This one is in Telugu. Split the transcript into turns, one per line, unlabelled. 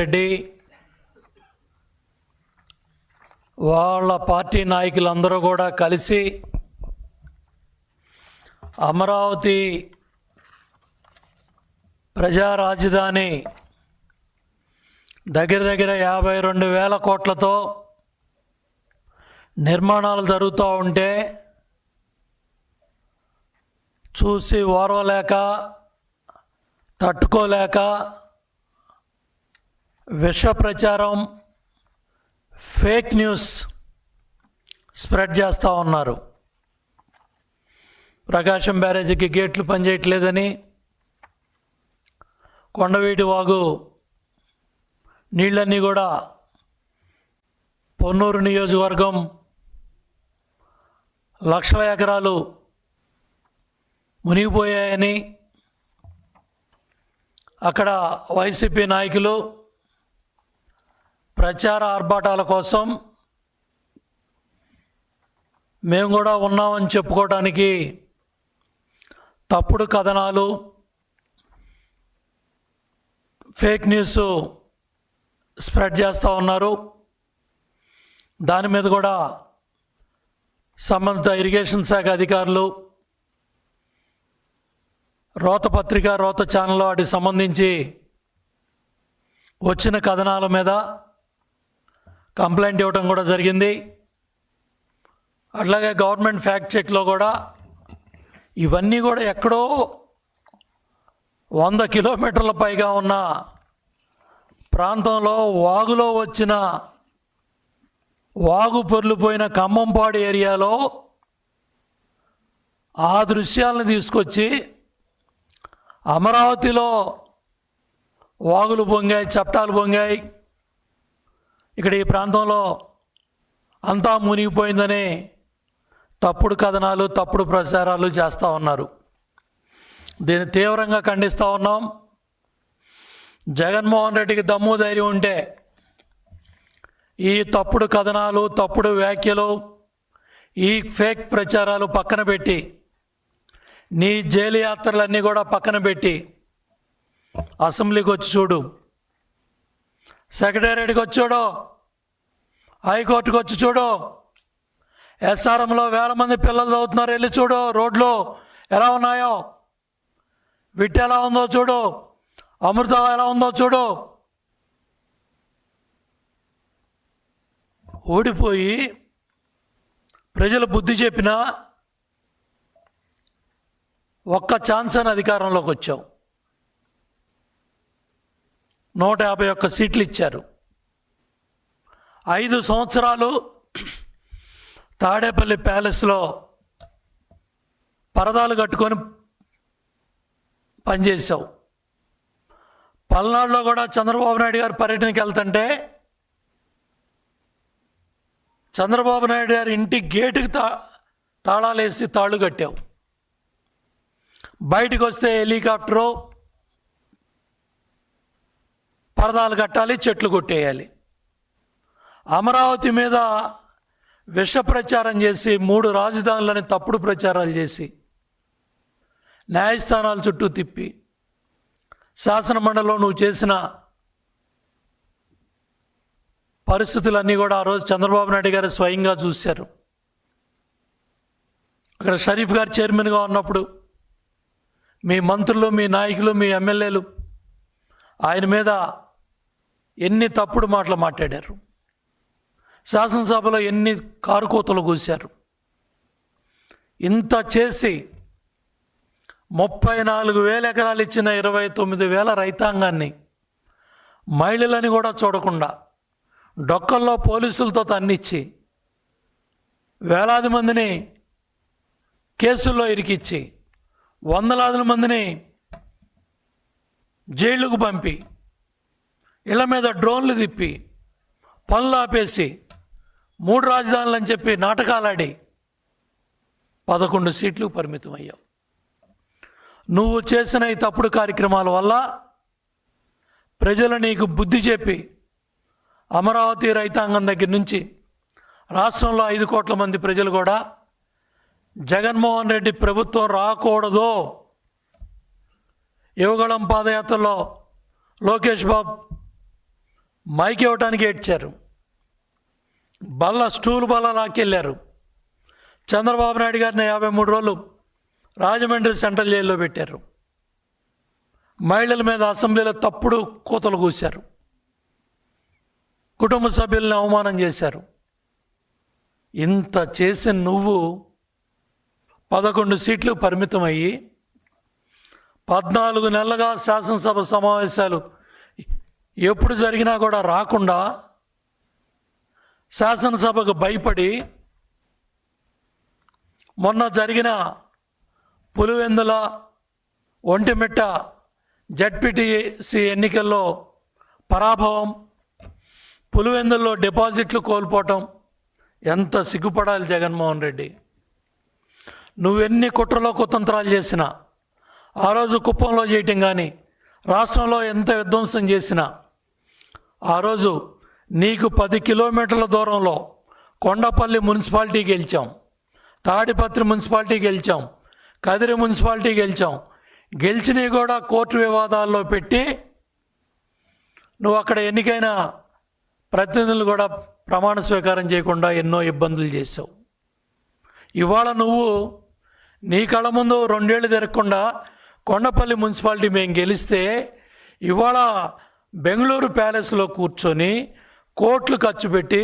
రెడ్డి. వాళ్ళ పార్టీ నాయకులందరూ కూడా కలిసి అమరావతి ప్రజా రాజధాని దగ్గర దగ్గర యాభై రెండు వేల కోట్లతో నిర్మాణాలు జరుగుతూ ఉంటే చూసి ఓర్వలేక తట్టుకోలేక విష ప్రచారం ఫేక్ న్యూస్ స్ప్రెడ్ చేస్తూ ఉన్నారు. ప్రకాశం బ్యారేజీకి గేట్లు పనిచేయట్లేదని కొండవీటి వాగు నీళ్ళన్నీ కూడా పొన్నూరు నియోజకవర్గం లక్షల ఎకరాలు మునిగిపోయాయని అక్కడ వైసీపీ నాయకులు ప్రచార ఆర్భాటాల కోసం మేము కూడా ఉన్నామని చెప్పుకోవడానికి తప్పుడు కథనాలు ఫేక్ న్యూస్ స్ప్రెడ్ చేస్తూ ఉన్నారు. దాని మీద కూడా సంబంధిత ఇరిగేషన్ శాఖ అధికారులు రోత పత్రిక రోత ఛానల్ వాటికి సంబంధించి వచ్చిన కథనాల మీద కంప్లైంట్ ఇవ్వడం కూడా జరిగింది. అట్లాగే గవర్నమెంట్ ఫ్యాక్ట్ చెక్లో కూడా ఇవన్నీ కూడా ఎక్కడో వంద కిలోమీటర్ల పైగా ఉన్న ప్రాంతంలో వాగులో వచ్చిన వాగు పొర్లిపోయిన ఖమ్మంపాడు ఏరియాలో ఆ దృశ్యాలను తీసుకొచ్చి అమరావతిలో వాగులు పొంగాయి చట్టాలు పొంగాయి. ఇక్కడ ఈ ప్రాంతంలో అంతా మునిగిపోయిందని తప్పుడు కథనాలు తప్పుడు ప్రచారాలు చేస్తూ ఉన్నారు. దీన్ని తీవ్రంగా ఖండిస్తూ ఉన్నాం. జగన్మోహన్ రెడ్డికి దమ్ము ధైర్యం ఉంటే ఈ తప్పుడు కథనాలు తప్పుడు వ్యాఖ్యలు ఈ ఫేక్ ప్రచారాలు పక్కన పెట్టి నీ జైలు యాత్రలన్నీ కూడా పక్కన పెట్టి అసెంబ్లీకి వచ్చి చూడు. సెక్రటేరియట్కి వచ్చి చూడు. హైకోర్టుకు వచ్చి చూడు. ఎస్ఆర్ఎంలో వేల మంది పిల్లలు చదువుతున్నారు. వెళ్ళి చూడు రోడ్లు ఎలా ఉన్నాయో. విట్ ఎలా ఉందో చూడు. అమృత ఎలా ఉందో చూడు. ఓడిపోయి ప్రజలు బుద్ధి చెప్పినా ఒక్క ఛాన్స్ అని అధికారంలోకి వచ్చావు. నూట యాభై ఒక్క సీట్లు ఇచ్చారు. ఐదు సంవత్సరాలు తాడేపల్లి ప్యాలెస్లో పరదాలు కట్టుకొని పనిచేసావు పల్నాడులో కూడా చంద్రబాబు నాయుడు గారు పర్యటనకి వెళ్తుంటే చంద్రబాబు నాయుడు గారి ఇంటి గేటుకి తా తాళాలు వేసి తాళ్ళు కట్టావు. బయటకు వస్తే హెలికాప్టరు పరదాలు కట్టాలి చెట్లు కొట్టేయాలి. అమరావతి మీద విష ప్రచారం చేసి మూడు రాజధానులని తప్పుడు ప్రచారాలు చేసి న్యాయస్థానాల చుట్టూ తిప్పి శాసనమండలిలో నువ్వు చేసిన పరిస్థితులన్నీ కూడా ఆ రోజు చంద్రబాబు నాయుడు గారు స్వయంగా చూశారు. అక్కడ షరీఫ్ గారు చైర్మన్గా ఉన్నప్పుడు మీ మంత్రులు మీ నాయకులు మీ ఎమ్మెల్యేలు ఆయన మీద ఎన్ని తప్పుడు మాటలు మాట్లాడారు? శాసనసభలో ఎన్ని కారుకోతలు కూశారు? ఇంత చేసి ముప్పై నాలుగు వేల ఎకరాలు ఇచ్చిన ఇరవై తొమ్మిది వేల రైతాంగాన్ని మహిళలని కూడా చూడకుండా డొక్కల్లో పోలీసులతో తన్నిచ్చి వేలాది మందిని కేసుల్లో ఇరికిచ్చి వందలాది మందిని జైళ్ళకు పంపి ఇళ్ళ మీద డ్రోన్లు తిప్పి పనులు ఆపేసి మూడు రాజధానులు అని చెప్పి నాటకాలాడి పదకొండు సీట్లు పరిమితం అయ్యావు నువ్వు చేసిన ఈ తప్పుడు కార్యక్రమాల వల్ల ప్రజలు నీకు బుద్ధి చెప్పి అమరావతి రైతాంగం దగ్గర నుంచి రాష్ట్రంలో ఐదు కోట్ల మంది ప్రజలు కూడా జగన్మోహన్ రెడ్డి ప్రభుత్వం రాకూడదు. యువగళం పాదయాత్రలో లోకేష్ బాబు మైక్ ఇవ్వటానికి ఏడ్చారు. బల్ల స్టూల్ బల్ల లాక్కెళ్ళారు. చంద్రబాబు నాయుడు గారిని యాభై మూడు రోజులు రాజమండ్రి సెంట్రల్ జైల్లో పెట్టారు. మహిళల మీద అసెంబ్లీలో తప్పుడు కూతలు కూశారు. కుటుంబ సభ్యుల్ని అవమానం చేశారు. ఇంత చేసిన నువ్వు పదకొండు సీట్లు పరిమితమయ్యి పద్నాలుగు నెలలుగా శాసనసభ సమావేశాలు ఎప్పుడు జరిగినా కూడా రాకుండా శాసనసభకు భయపడి మొన్న జరిగిన పులివెందుల ఒంటిమిట్ట జడ్పీటీసీ ఎన్నికల్లో పరాభవం పులివెందుల్లో డిపాజిట్లు కోల్పోవటం ఎంత సిగ్గుపడాలి జగన్మోహన్ రెడ్డి? నువ్వెన్ని కుట్రలో కుతంత్రాలు చేసినా ఆ రోజు కుప్పంలో చేయటం కానీ రాష్ట్రంలో ఎంత విధ్వంసం చేసినా ఆ రోజు నీకు పది కిలోమీటర్ల దూరంలో కొండపల్లి మున్సిపాలిటీ గెలిచాం. తాడిపత్రి మున్సిపాలిటీ గెలిచాం. కదిరి మున్సిపాలిటీ గెలిచాం. గెలిచినవి కూడా కోర్టు వివాదాల్లో పెట్టి నువ్వు అక్కడ ఎన్నికైన ప్రతినిధులు కూడా ప్రమాణ స్వీకారం చేయకుండా ఎన్నో ఇబ్బందులు చేసావు ఇవాళ నువ్వు నీ కళ్ళ ముందు రెండేళ్ళు తిరగకుండా కొండపల్లి మున్సిపాలిటీ మేము గెలిస్తే ఇవాళ బెంగళూరు ప్యాలెస్లో కూర్చొని కోట్లు ఖర్చు పెట్టి